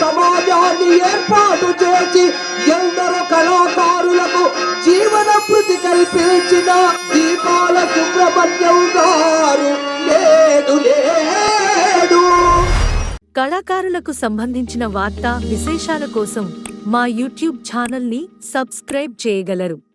సమాజాన్ని ఏర్పాటు చేసి ఎందరో కళాకారులకు జీవన భృతి కల్పించిన దీపాల సుబ్రహ్మణ్యం గారు. లేదు లేదు. కళాకారులకు సంబంధించిన వార్త విశేషాల కోసం మా యూట్యూబ్ ఛానల్ని సబ్స్క్రైబ్ చేయగలరు.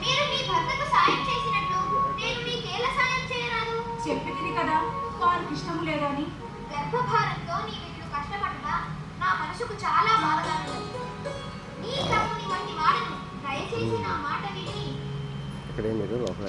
మీరు మీ భర్తకు సాయం చేసినట్లు ఎలా సాయం చేయరాదు. కదా వారికి ఇష్టం లేదని గర్భభారంతో నీవు కష్టపడగా నా మనసుకు చాలా బాధగా నీ తమ్ముని నా మాట విని. ఇక్కడే మీరు లోపల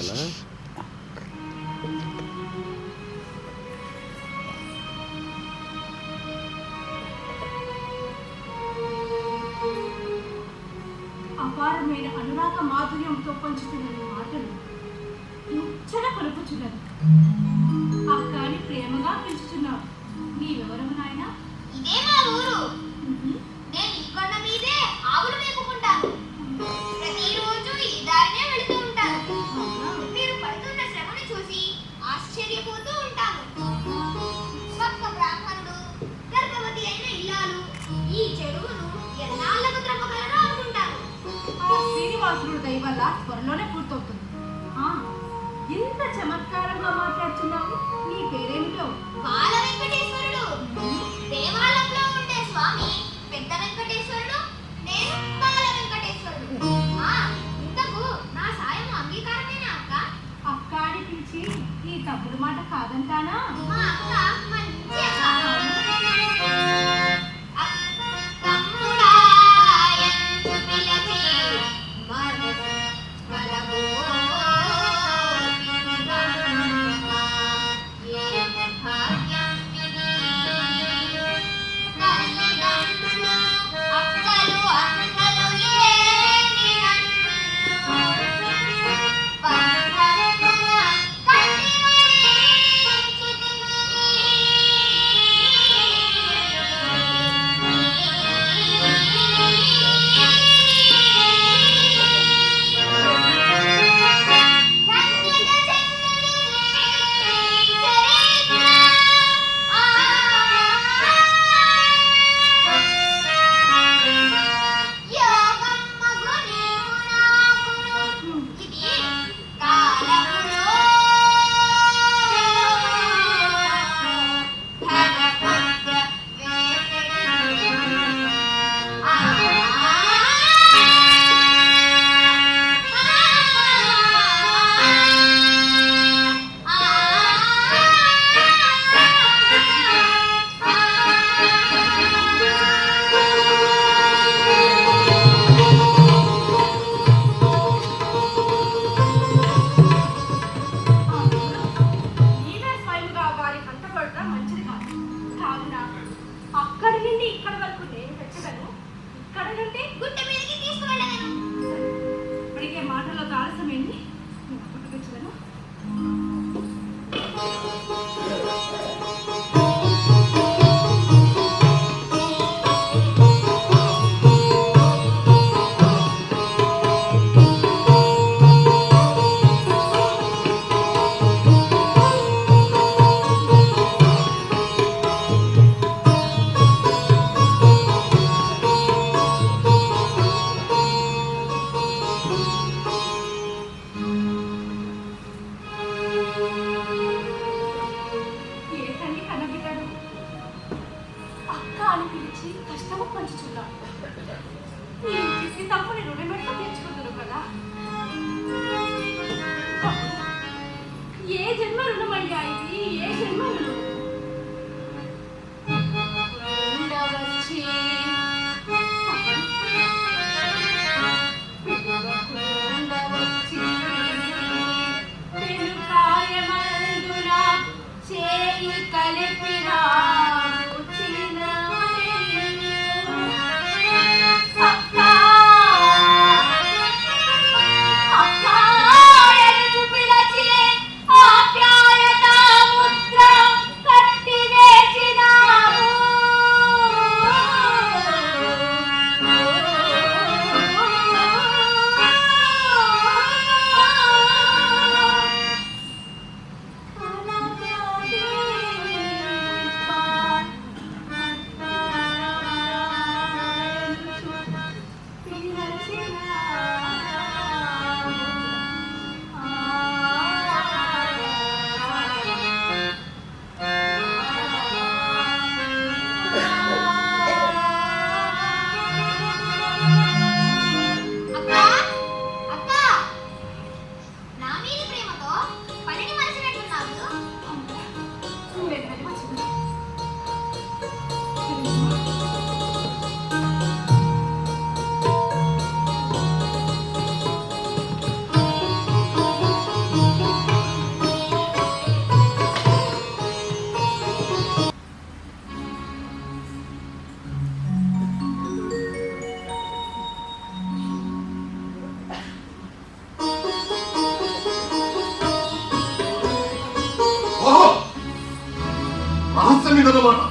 వస్తుంది కదమాట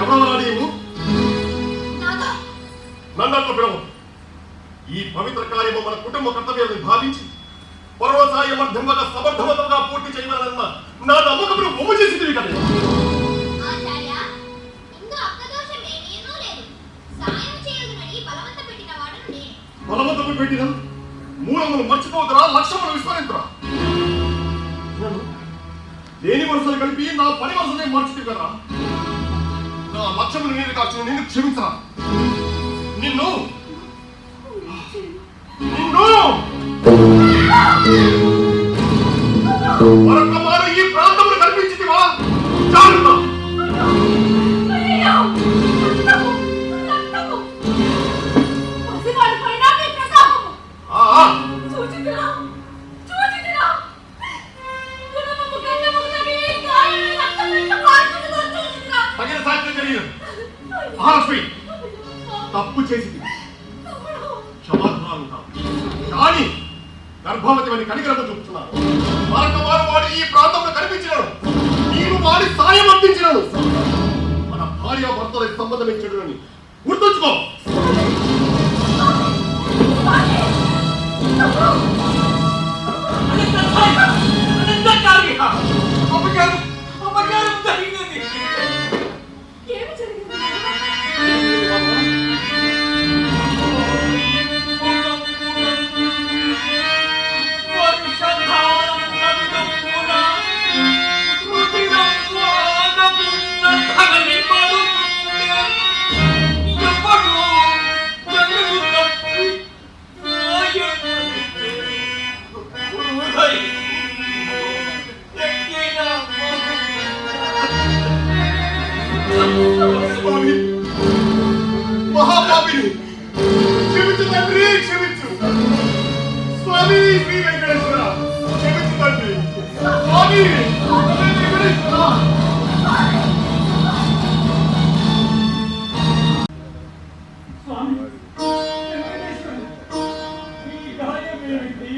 ఎవరన్నా నీవు? నన్నట్లు పిలవు. ఈ పవిత్ర కార్యము మన కుటుంబ కర్తవ్యాన్ని భావించి పర్వసాయ మధ్యంగా రాజు నిన్ను క్షమించరా నిన్ను నిన్ను గాయమేమిటి? ఈ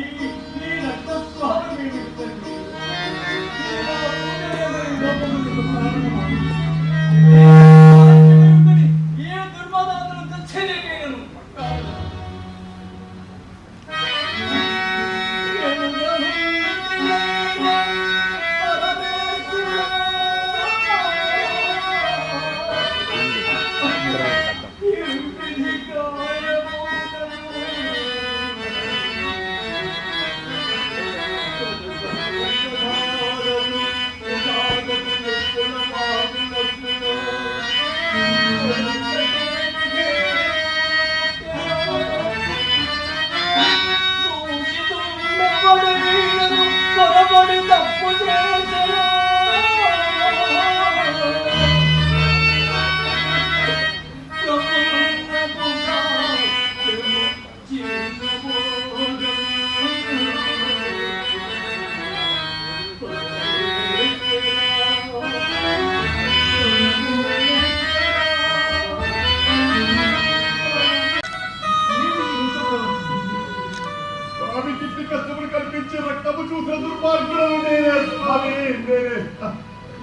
morning, the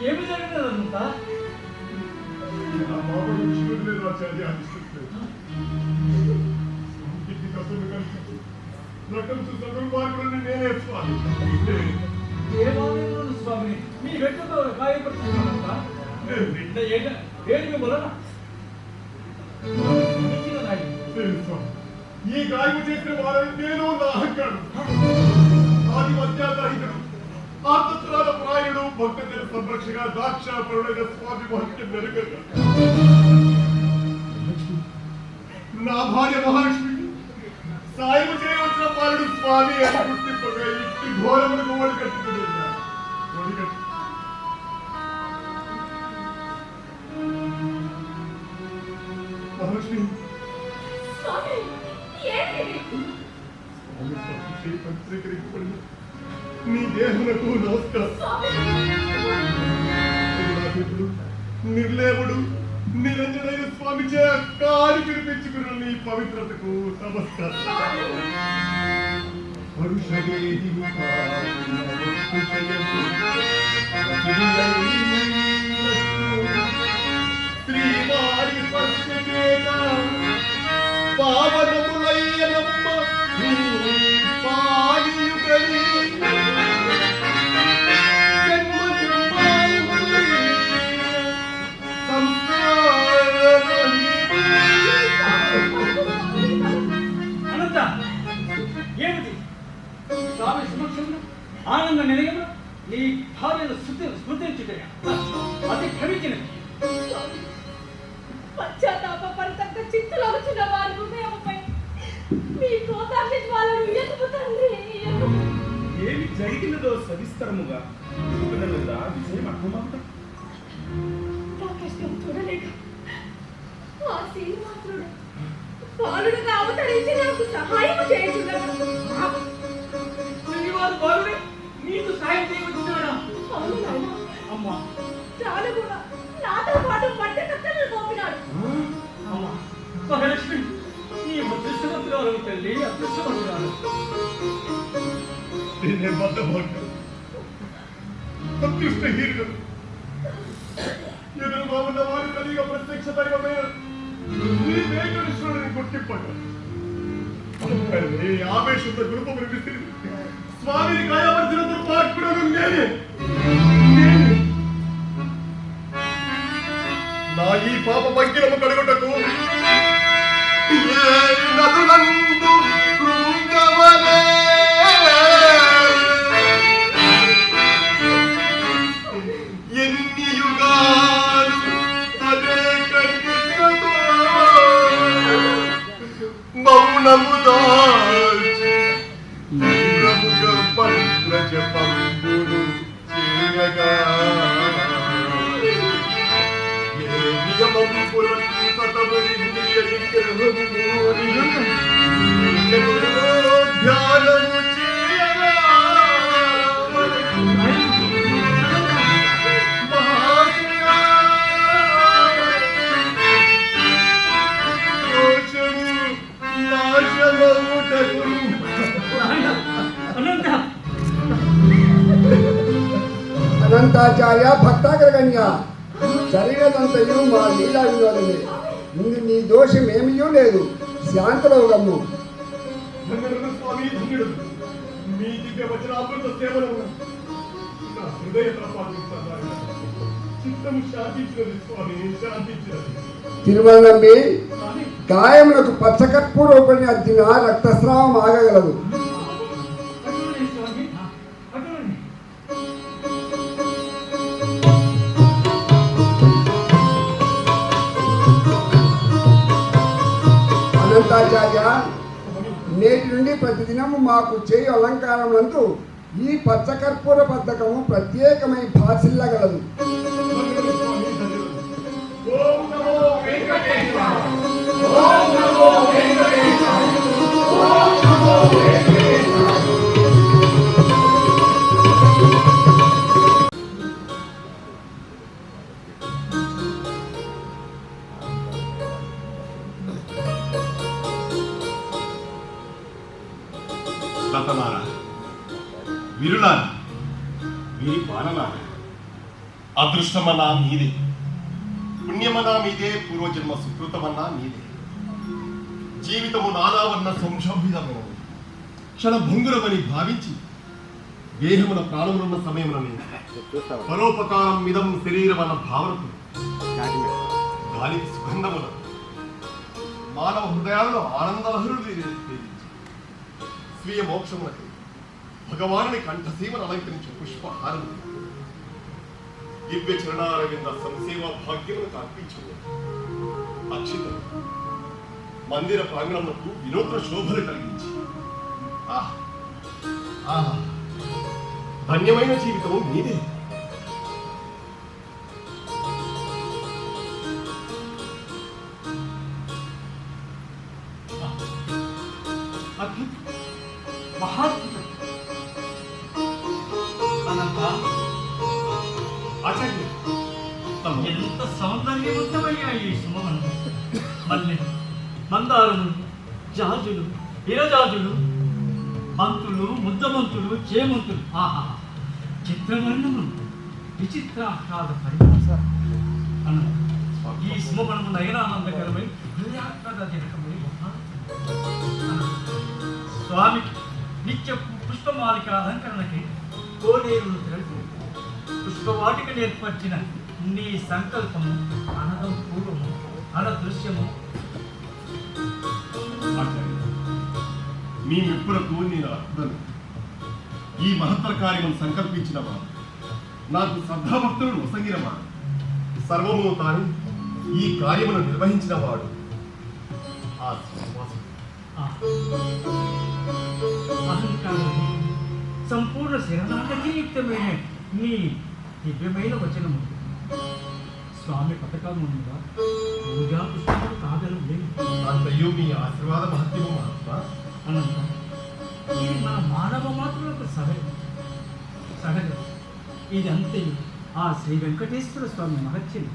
ఏమి నా మామూలు శివుడిని నా చర్య అనిపిస్తుంది స్వామి కిట్టి కష్టములు కల్పించి రక్తం చూసిన నేనే స్వామి? మీ వెంటతో బిడ్డ ఏట. ఈ గాయము చేసిన వారని నేను నా అహంకారం ఆది ఆర్తత్రాల ప్రాయుడు భక్తుల సంరక్షగా దాక్షాపరుడైన స్వామి మహత్యం మెరుగగా నా భార్య మహాలక్ష్మి సాయము చేయవలసిన పాలుడు స్వామి అని గుర్తింపగా ఇట్టి ఘోరములకు ఒడిగట్టుకునేగా ఒడిగట్టు మహాలక్ష్మి స్వామి ఏంటి స్వామి నీ దేహమునకు నమస్కారం నిర్లేవుడు నిరంజనయ్య స్వామి చే కాడి పిలిపించుకున్న నీ పవిత్రతకు నమస్కారం. శ్రీవారి స్పర్శకేన పావనములయ్యనమ్మ ఆనంద నిలయంలో నీ భార్యను శృతి స్మృతించుటయా అది క్షమించినది. వారి మీ ఎందుకు? ఏమి జరిగినదో సవిస్తరముగా చూపినదా విషయం అర్థమవుతా. నా కష్టం చూడలేక ఆ శ్రీనివాసుడు బాలుడుగా అవతరించి నాకు సహాయం చేయుచున్నాడు సాయం చేయవచ్చున్నాడా అవును నాయన అమ్మా చాలు కూడా నాతో పాటు పట్టె కత్తెలు మోపినాడు అమ్మా మహాలక్ష్మి నీ అదృష్టవంతురాలు తల్లి అదృష్టవంతురాలు నేనే బద్దభాగ్యం అదృష్టహీనుడు ఎదురుగా ఉన్న వారి కలిగ ప్రత్యక్ష దైవమైన నీ వేంకటేశ్వరుడిని గుర్తింపక ఈ ఆవేశంతో గురుపములు విసిరి స్వామిని గాయపరిచిన దుర్మార్గుడను అనంతాచార్య భక్తాగ్రగణ్య జరిగినదంతయు మా లీలా వినోదమే ముందు నీ దోషం ఏమీయూ లేదు. శాంతలో గమ్ము ధన్యుడు స్వామి ధన్యుడు మీ దివ్య వచన భట్టాచార్య నేటి నుండి ప్రతిదినము మాకు చేయు అలంకారములందు ఈ పచ్చకర్పూర పథకము ప్రత్యేకమై భాసిల్లగలదు ధన్యుడు విరులారా వీరి పాలనారా అదృష్టమన్నా మీదే. పుణ్యమన్నా మీదే పూర్వజన్మ సుకృతమన్నా మీదే. జీవితము నానావర్ణ సంశోభితము క్షణ భంగురమని భావించి దేహమున ప్రాణములున్న సమయమునని పరోపకారం మిదం శరీరమన్న భావనకు కాకినాడ గాలికి సుగంధముల మానవ హృదయాలలో ఆనందలహరులు తేలించి స్వీయ మోక్షమునకు భగవానుని కంఠసీమను అలంకరించే పుష్పహారం. దివ్య చరణారవింద సంసేవ భాగ్యములకు అర్పించింది అక్షితలు మందిర ప్రాంగణములకు వినూత్న శోభలు కలిగించి. ఆహ్. ఆహ్. ధన్యమైన జీవితము మీదే. అనంత. ఆచార్య ఎంత సౌందర్యవంతమయ్యా ఈ సుమవనం మల్లె మందారములు జాజులు ఇరజాజులు మంతులు ముద్దమంతులు చేమంతులు. ఆహా చిత్రవర్ణములు విచిత్రాహ్లాద పరిమాస అన్న ఈ సుమపణము నయనానందకరమై హృదయాత్మకమై స్వామి నిత్య పుష్పమాలిక అలంకరణకి తిరగదు పుష్పవాటిక ఏర్పరిచిన నీ సంకల్పము అనదం పూర్వము అనదృశ్యము. మీ మెప్పులకు నేను అర్థను ఈ మహత్తర కార్యము సంకల్పించిన వారు నాకు శ్రద్ధాభక్తులను నొసగిన వాడు సర్వము తాను ఈ కార్యమును నిర్వహించిన వాడు ఆ శ్రీనివాసుడు. ఆ. సంపూర్ణ శరణాగతి యుక్తమైన నీ దివ్యమైన వచనము. స్వామి పథకం ఉందా పూజా అంతయు మీ ఆశీర్వాద మహత్యము అనంత. ఇది మన మానవ మాత్రులకు సహజం. సహజం. ఇది అంతే ఆ శ్రీ వెంకటేశ్వర స్వామి మహత్యం.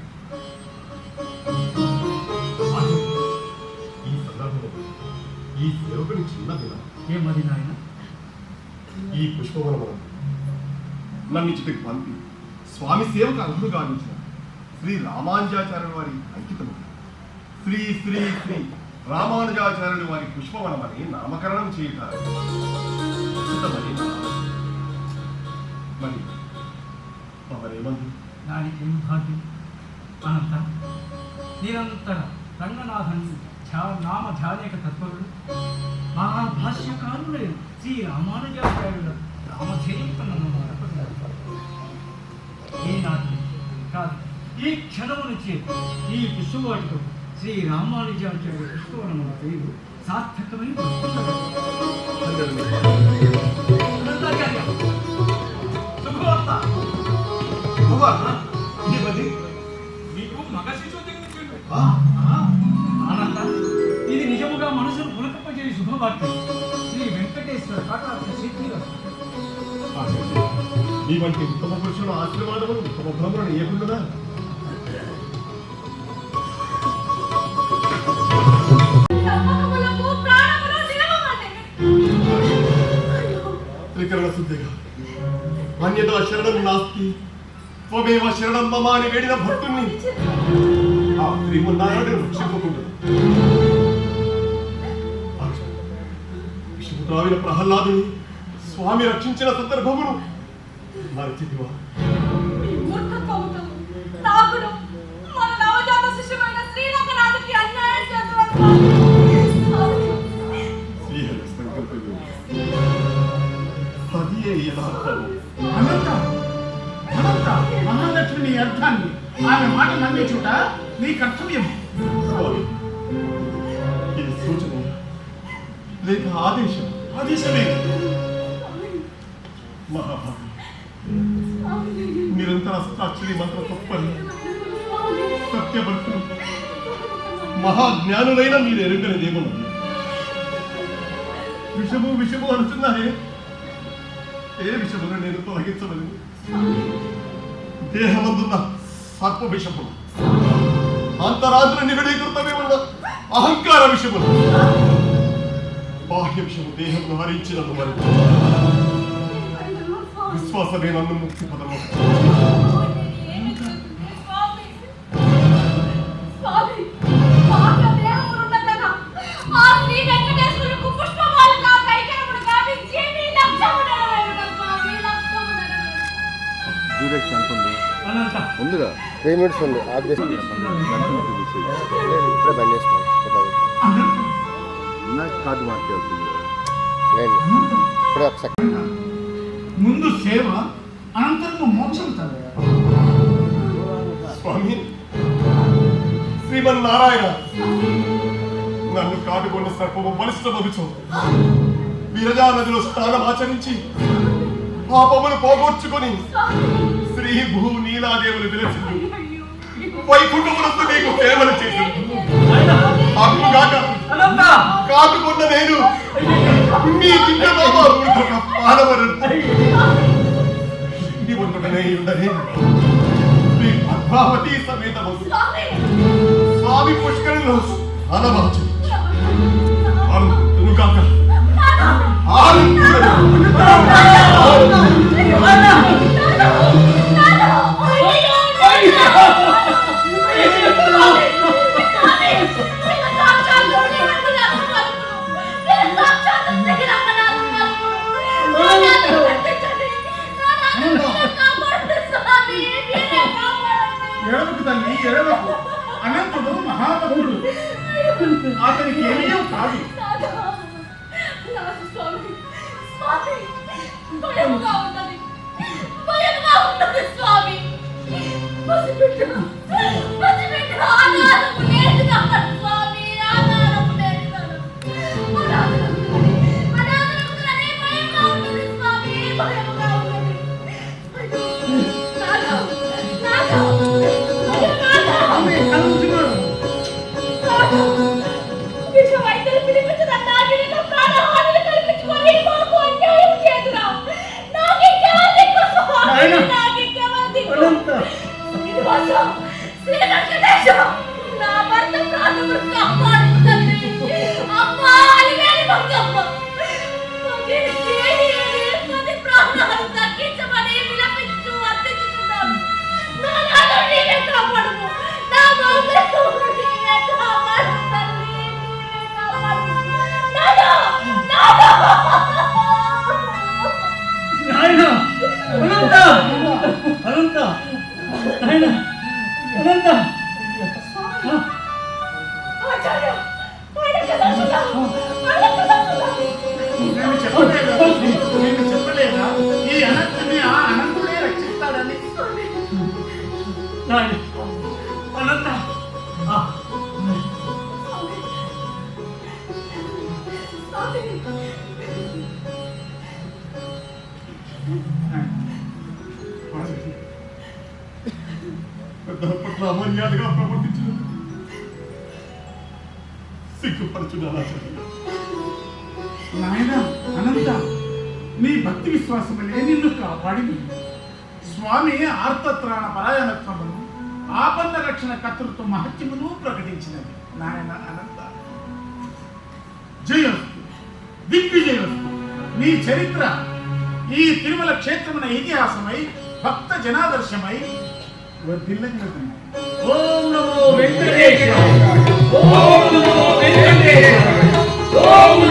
ఈ సందర్భంలో ఈ సేవకుని చిన్న ఏమది నాయన? ఈ పుష్పవనము నన్ను ఇచ్చటికి పంపి. స్వామి సేవకు అర్హుడు గావించిన శ్రీ రామానుజాచార్యుల వారి అంకితము. శ్రీ శ్రీ శ్రీ రామానుజాచార్యుల వారి పుష్పవనమని నామకరణం చేయటారు మరి తమరేమంది దానికి భాగ్యం? అనంత. నిరంతర రంగనాథన్ నామ ధ్యానేక తత్పరుడు. మహాభాష్యకారులైన శ్రీ రామానుజాచార్యుల రామధేయంతో నన్ను ఈనాటి కాదు ఈ క్షణము నుంచి ఈ పుష్పవాటికు శ్రీ రామానుజాచార్య పుష్పవనముల పేరు సార్థకమైన మీకు మగ శిశువు ఇది నిజముగా మనసును పులకప్పజేయ శుభవార్త. మీ వంటి ఉత్తమ పురుషుల ఆశీర్వాదములు ఉత్తమ బ్రహ్మను ఇవ్వకుండా అన్యదా శరణం నాస్తి. త్వమేవ శరణం మమ వేడిన భక్తుణ్ణి. ఆ శ్రీమన్నారాయణుడు రక్షింపకుండా విషముద్రావిన ప్రహ్లాదుని స్వామి రక్షించిన సందర్భమును యథార్థము అనంత. అనంత మహాలక్ష్మి అర్థాన్ని. ఆమె మాట నమ్మించుట నీ కర్తవ్యం లేక ఆదేశం ఆదేశమే మహాభావి నిరంతర అష్టాక్షరి మంత్ర తప్పని సత్యభక్తులు మహాజ్ఞానులైన మీరు ఎరుగని దేవుడు విషము విషము అంటున్నారే ఏ విషమును నేను తొలగించలేదు దేహమందున్న సర్ప విషము అంతరాత్ర నిగడీకృతమే ఉన్న అహంకార విషములు బాహ్య విషము దేహమును హరించినందు మరి విశ్వాసమే నన్ను ముక్తి పదము. ఉందిగా. త్రీ మినిట్స్ ఉంది. ఆఫ్ చేసి. ఇప్పుడే బంద్ చేసుకోండి కార్డు ముందు సేవ అనంతరము మోక్షం స్వామి శ్రీమన్నారాయణ నన్ను కాటుకొన్న సర్పము బలిష్టమగుచు విరజా నదిలో స్నానం ఆచరించి పాపమును పోగొచ్చుకొని శ్రీ భూ నీలాదేవులు విలసింది వైకుంఠమునందు నీకు సేవలు చేసింది కాటుకున్న నేను మీ నామామృతక పాడవరు ఇంటి ఉండుటనే ఉండని. శ్రీ పద్మావతి స్వామి! పుష్కరంలో అనవచ్చు అనుగాక ఎడవకు మహాభక్తుడు అతనికి ఏమీ కాదు. స్వామి. స్వామి భయముగా ఉన్నది భయముగా నాయన అనంత ఆచార్య పెద్దల పట్ల అమర్యాదగా ప్రవర్తించిన సిగ్గుపరచున్నాను నాయన అనంత నీ భక్తి విశ్వాసములే నిన్ను కాపాడింది. స్వామి ఆర్తత్రాణ పరాయణత్వమును ఆపన్న రక్షణ కర్తృత్వ మహత్యమును ప్రకటించినది. నాయన అనంత. జయస్తు దిగ్విజయస్తు నీ చరిత్ర ఈ తిరుమల క్షేత్రమున ఇతిహాసమై భక్త జనాదర్శమై ಓಂ ನಮೋ ವೆಂಕಟೇಶ. ಓಂ ನಮೋ ವೆಂಕಟೇಶ. ಓಂ